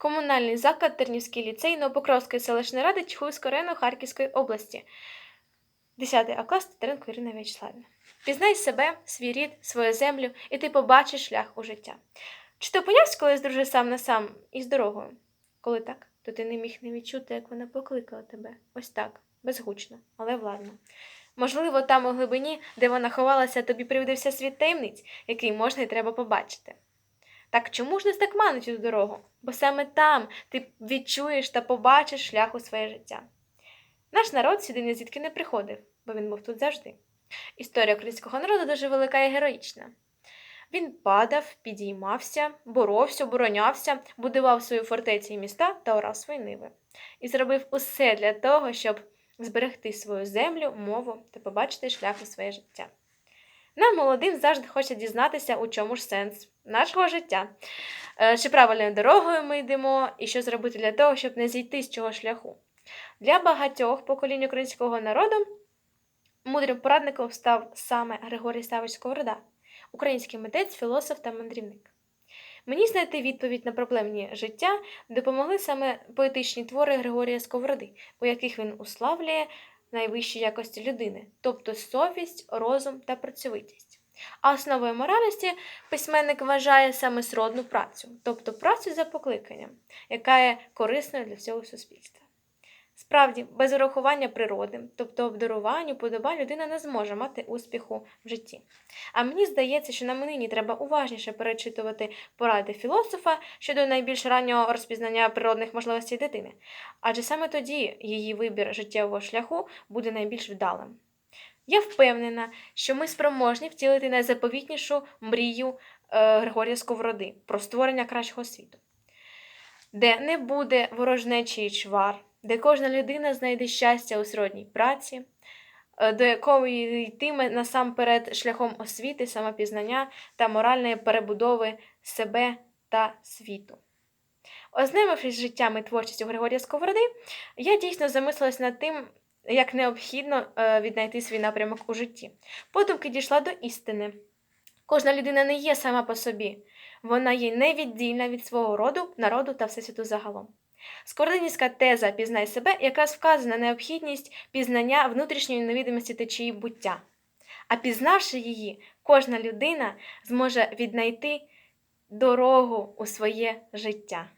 Комунальний заклад Тернівський ліцей Новопокровської селищної ради Чхуйського району Харківської області. 10 А клас Тетеренко Ірина В'ячеславівна. Пізнай себе, свій рід, свою землю, і ти побачиш шлях у життя. Чи ти опинявся колись, друже, сам на сам із дорогою? Коли так, то ти не міг не відчути, як вона покликала тебе. Ось так, безгучно, але владно. Можливо, там у глибині, де вона ховалася, тобі привидився світ таємниць, який можна і треба побачити. Так чому ж не так мануть у дорогу? Бо саме там ти відчуєш та побачиш шлях у своє життя. Наш народ сюди ні звідки не приходив, бо він був тут завжди. Історія українського народу дуже велика і героїчна. Він падав, підіймався, боровся, оборонявся, будував свої фортеці і міста та орав свої ниви. І зробив усе для того, щоб зберегти свою землю, мову та побачити шлях у своє життя. Нам, молодим, завжди хочеться дізнатися, у чому ж сенс нашого життя, Е, чи правильною дорогою ми йдемо, і що зробити для того, щоб не зійти з цього шляху. Для багатьох поколінь українського народу мудрим порадником став саме Григорій Савич Сковорода, український митець, філософ та мандрівник. Мені знайти відповідь на проблемні життя допомогли саме поетичні твори Григорія Сковороди, у яких він уславлює найвищі якості людини, тобто совість, розум та працьовитість. А основою моральності письменник вважає саме сродну працю, тобто працю за покликанням, яка є корисною для всього суспільства. Справді, без урахування природи, тобто обдарувань, уподобань, людина не зможе мати успіху в житті. А мені здається, що нам нині треба уважніше перечитувати поради філософа щодо найбільш раннього розпізнання природних можливостей дитини, адже саме тоді її вибір життєвого шляху буде найбільш вдалим. Я впевнена, що ми спроможні втілити найзаповітнішу мрію е, Григорія Сковороди про створення кращого світу, де не буде ворожнечі чвар, де кожна людина знайде щастя у сродній праці, е, до якої йтиме насамперед шляхом освіти, самопізнання та моральної перебудови себе та світу. Ознайомившись з життям і творчістю Григорія Сковороди, я дійсно замислилась над тим, як необхідно е, віднайти свій напрямок у житті. Подумки дійшла до істини. Кожна людина не є сама по собі, вона є невіддільна від свого роду, народу та всесвіту загалом. Скородинівська теза Пізнай себе якраз вказує на необхідність пізнання внутрішньої невідомості течії буття. А пізнавши її, кожна людина зможе віднайти дорогу у своє життя.